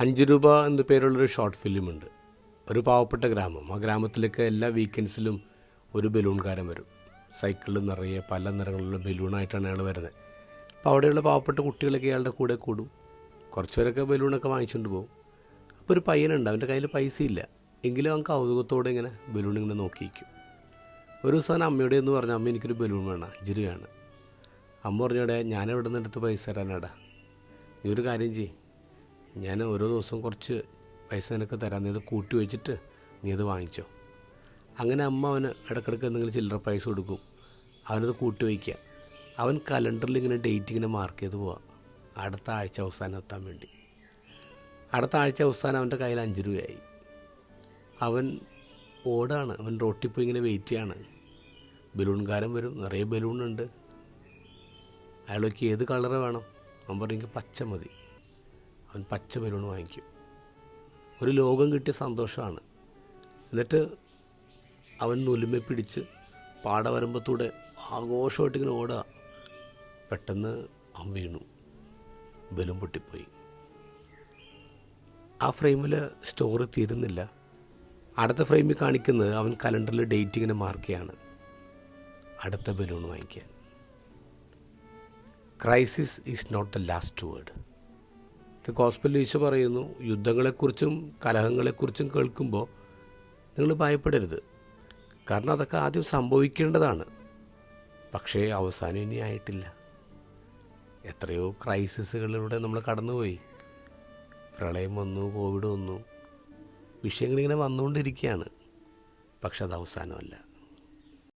അഞ്ച് രൂപ എന്ന പേരുള്ളൊരു ഷോർട്ട് ഫിലിമുണ്ട് ഒരു പാവപ്പെട്ട ഗ്രാമം. ആ ഗ്രാമത്തിലേക്ക് എല്ലാ വീക്കെൻഡ്സിലും ഒരു ബലൂൺകാരൻ വരും. സൈക്കിളിൽ നിറയെ പല നിറങ്ങളിലുള്ള ബലൂണായിട്ടാണ് അയാൾ വരുന്നത്. അപ്പോൾ അവിടെയുള്ള പാവപ്പെട്ട കുട്ടികളൊക്കെ അയാളുടെ കൂടെ കൂടും. കുറച്ച് പേരൊക്കെ ബലൂണൊക്കെ വാങ്ങിച്ചുകൊണ്ട് പോകും അപ്പോൾ ഒരു പയ്യനുണ്ട്. അവന്റെ കയ്യിൽ പൈസ ഇല്ല എങ്കിലും അവൻ കൗതുകത്തോടെ ഇങ്ങനെ ബലൂൺ ഇങ്ങനെ നോക്കിയിരിക്കും. ഒരു ദിവസം അവൻ അമ്മയോട് എന്ന് പറഞ്ഞു അമ്മ എനിക്കൊരു ബലൂൺ വേണം. അഞ്ച് രൂപയാണ്. അമ്മ പറഞ്ഞോടെ ഞാൻ എവിടെ നിന്ന് എടുത്ത് പൈസ തരാനാടാ. ഈ ഒരു കാര്യം ചെയ്യ്. ഞാൻ ഓരോ ദിവസം കുറച്ച് പൈസ നിനക്ക് തരാം. നീ അത് കൂട്ടി വെച്ചിട്ട് നീ അത് വാങ്ങിച്ചോ. അങ്ങനെ അമ്മ അവന് ഇടയ്ക്കിടയ്ക്ക് എന്തെങ്കിലും ചില്ലറ പൈസ കൊടുക്കും. അവനത് കൂട്ടി വയ്ക്കുക. അവൻ കലണ്ടറിൽ ഇങ്ങനെ ഡേറ്റ് ഇങ്ങനെ മാർക്ക് ചെയ്ത് പോവാം. അടുത്ത ആഴ്ച അവസാനം എത്താൻ വേണ്ടി. അടുത്ത ആഴ്ച അവസാനം അവന്റെ കയ്യിൽ അഞ്ച് രൂപയായി. അവൻ ഓടാണ്. അവൻ റോട്ടിൽ പോയി ഇങ്ങനെ വെയിറ്റ് ചെയ്യാണ്. ബലൂൺകാരൻ വരും. നിറയെ ബലൂണുണ്ട്. അയാളൊക്കെ ഏത് കളറ് വേണം? അവൻ എനിക്ക് പച്ച മതി. അവൻ പച്ച ബലൂൺ വാങ്ങിക്കും. ഒരു ലോകം കിട്ടിയ സന്തോഷമാണ്. എന്നിട്ട് അവൻ നുലുമെ പിടിച്ച് പാടവരമ്പത്തൂടെ ആഘോഷമായിട്ട് ഇങ്ങനെ ഓടുക. പെട്ടെന്ന് അവൻ വീണു. ബലൂൺ പൊട്ടിപ്പോയി. ആ ഫ്രെയിമിൽ സ്റ്റോറി തീരുന്നില്ല. അടുത്ത ഫ്രെയിമിൽ കാണിക്കുന്നത് അവൻ കലണ്ടറിൽ ഡേറ്റ് ഇങ്ങനെ മാർക്ക് ചെയ്യാണ്. അടുത്ത ബലൂൺ വാങ്ങിക്കാൻ. Crisis is not the last word. ഇത് ഗോസ്പൽ ഈശോ പറയുന്നു യുദ്ധങ്ങളെക്കുറിച്ചും കലഹങ്ങളെക്കുറിച്ചും കേൾക്കുമ്പോൾ നിങ്ങൾ ഭയപ്പെടരുത്. കാരണം അതൊക്കെ ആദ്യം സംഭവിക്കേണ്ടതാണ്. പക്ഷേ അവസാനം ഇനി ആയിട്ടില്ല. എത്രയോ ക്രൈസിസുകളിലൂടെ നമ്മൾ കടന്നുപോയി. പ്രളയം വന്നു കോവിഡ് വന്നു. വിഷയങ്ങളിങ്ങനെ വന്നുകൊണ്ടിരിക്കുകയാണ്. പക്ഷെ അത് അവസാനമല്ല.